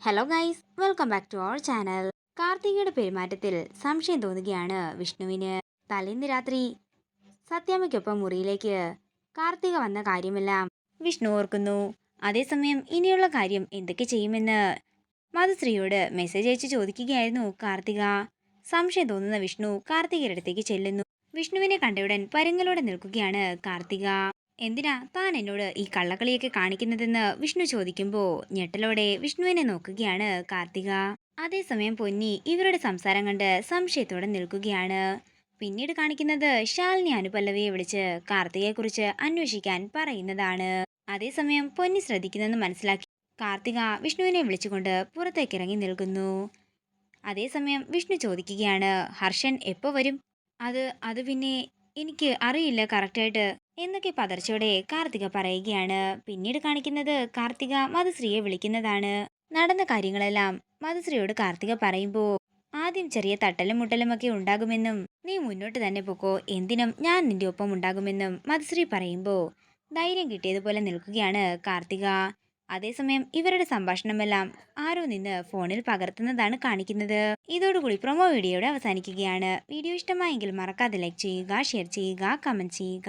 Hello guys welcome back to our channel കാർത്തികയുടെ പെരുമാറ്റത്തിൽ സംശയം തോന്നുകയാണ് വിഷ്ണുവിന്. തലേന്ന് രാത്രി സത്യാമ്മയ്ക്കൊപ്പം മുറിയിലേക്ക് കാർത്തിക വന്ന കാര്യമെല്ലാം വിഷ്ണു ഓർക്കുന്നു. അതേസമയം ഇനിയുള്ള കാര്യം എന്തൊക്കെ ചെയ്യുമെന്ന് മധുശ്രീയോട് മെസ്സേജ് അയച്ച് ചോദിക്കുകയായിരുന്നു കാർത്തിക. സംശയം തോന്നുന്ന വിഷ്ണു കാർത്തികയുടെ അടുത്തേക്ക് ചെല്ലുന്നു. വിഷ്ണുവിനെ കണ്ടയുടൻ പരങ്ങളോടെ നിൽക്കുകയാണ് കാർത്തിക. എന്തിനാ താൻ എന്നോട് ഈ കള്ളക്കളിയൊക്കെ കാണിക്കുന്നതെന്ന് വിഷ്ണു ചോദിക്കുമ്പോൾ ഞെട്ടലോടെ വിഷ്ണുവിനെ നോക്കുകയാണ് കാർത്തിക. അതേസമയം പൊന്നി ഇവരുടെ സംസാരം കണ്ട് സംശയത്തോടെ നിൽക്കുകയാണ്. പിന്നീട് കാണിക്കുന്നത് ശാലിനി അനുപല്ലവിയെ വിളിച്ച് കാർത്തികയെക്കുറിച്ച് അന്വേഷിക്കാൻ പറയുന്നതാണ്. അതേസമയം പൊന്നി ശ്രദ്ധിക്കുന്നെന്ന് മനസ്സിലാക്കി കാർത്തിക വിഷ്ണുവിനെ വിളിച്ചുകൊണ്ട് പുറത്തേക്ക് ഇറങ്ങി നിൽക്കുന്നു. അതേസമയം വിഷ്ണു ചോദിക്കുകയാണ് ഹർഷൻ എപ്പോൾ വരും? അത് അത് പിന്നെ എനിക്ക് അറിയില്ല കറക്റ്റായിട്ട്. എന്നൊക്കെ പതർച്ചയോടെ കാർത്തിക പറയുകയാണ്. പിന്നീട് കാണിക്കുന്നത് കാർത്തിക മധുശ്രീയെ വിളിക്കുന്നതാണ്. നടന്ന കാര്യങ്ങളെല്ലാം മധുശ്രീയോട് കാർത്തിക പറയുമ്പോൾ ആദ്യം ചെറിയ തട്ടലും മുട്ടലും ഒക്കെ ഉണ്ടാകുമെന്നും നീ മുന്നോട്ട് തന്നെ പോക്കോ എന്തിനും ഞാൻ നിന്റെ ഒപ്പം ഉണ്ടാകുമെന്നും മധുശ്രീ പറയുമ്പോൾ ധൈര്യം കിട്ടിയതുപോലെ നിൽക്കുകയാണ് കാർത്തിക. അതേസമയം ഇവരുടെ സംഭാഷണമെല്ലാം ആരോ നിന്ന് ഫോണിൽ പകർത്തുന്നതാണ് കാണിക്കുന്നത്. ഇതോടുകൂടി പ്രൊമോ വീഡിയോയുടെ അവസാനിക്കുകയാണ്. വീഡിയോ ഇഷ്ടമായെങ്കിൽ മറക്കാതെ ലൈക്ക് ചെയ്യുക ഷെയർ ചെയ്യുക കമന്റ് ചെയ്യുക.